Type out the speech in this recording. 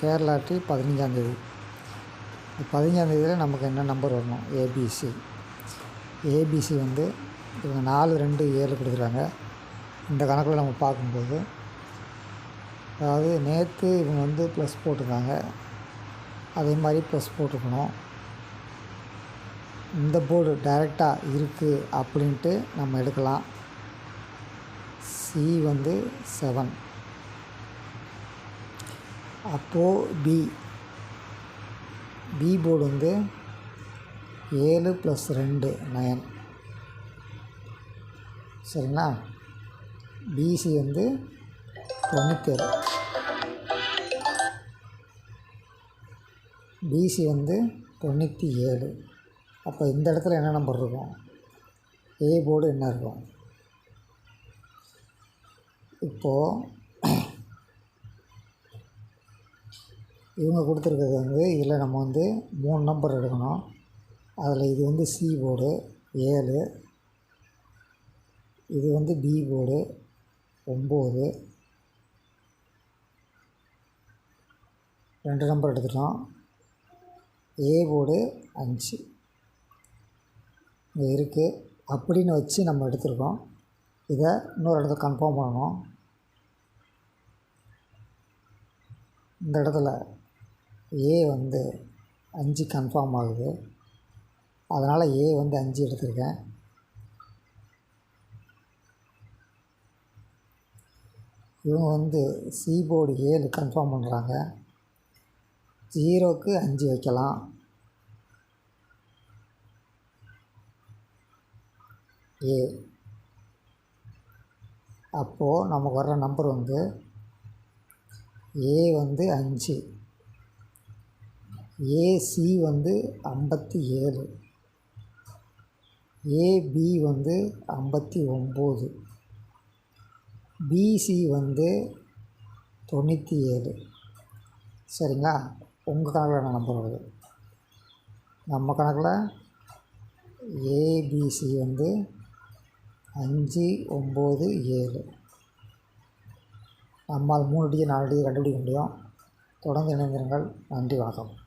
Kerala D பதினஞ்சாந்தேதி பதினஞ்சாந்தேதியில் நமக்கு என்ன number வரணும்? ஏபிசி ஏபிசி வந்து இவங்க நாலு ரெண்டு ஏழு கொடுக்குறாங்க. இந்த கணக்கில் நம்ம பார்க்கும்போது அதாவது நேற்று இவங்க வந்து ப்ளஸ் போட்டிருக்காங்க. அதே மாதிரி ப்ளஸ் போட்டிருக்கணும். இந்த போர்டு டைரெக்டாக இருக்குது அப்படின்ட்டு நம்ம எடுக்கலாம். சி வந்து செவன் அப்போது பி பி போர்டு வந்து ஏழு ப்ளஸ் ரெண்டு நயன் சரிங்களா? பிசி வந்து தொண்ணூற்றேழு பிசி வந்து தொண்ணூற்றி ஏழு அப்போ இந்த இடத்துல என்ன நம்பர் இருக்கும்? ஏ போர்டு என்ன இருக்கும்? இப்போது இவங்க கொடுத்துருக்கிறது வந்து இதில் நம்ம வந்து மூணு நம்பர் எடுக்கணும். அதில் இது வந்து சி போர்டு ஏழு இது வந்து பி போர்டு ஒம்பது ரெண்டு நம்பர் எடுத்துட்டோம். ஏ போர்டு அஞ்சு. இங்கே இருக்குது அப்படின்னு வச்சு நம்ம எடுத்துருக்கோம். இதை இன்னொரு இடத்துல கன்ஃபார்ம் பண்ணணும். இந்த இடத்துல ஏ வந்து அஞ்சு கன்ஃபார்ம் ஆகுது. அதனால் ஏ வந்து அஞ்சு எடுத்திருக்கேன். இவங்க வந்து சி போர்டு ஏழு கன்ஃபார்ம் பண்ணுறாங்க ஜீரோக்கு அஞ்சு வைக்கலாம். ஏ அப்போது நமக்கு வர்ற நம்பர் வந்து ஏ வந்து அஞ்சு. ஏசி வந்து ஐம்பத்தி ஏழு. ஏபி வந்து ஐம்பத்தி ஒம்பது. பிசி வந்து தொண்ணூற்றி ஏழு. சரிங்களா? உங்கள் கணக்கில் என்ன நம்பர் வருது நம்ம கணக்கில் ஏபிசி வந்து அஞ்சு ஒம்பது ஏழு. நம்மால் மூணு டிஜி நாலு டிஜி கண்டுபிடிக்க முடியும். தொடர்ந்து இணைந்திருங்கள். நன்றி வணக்கம்.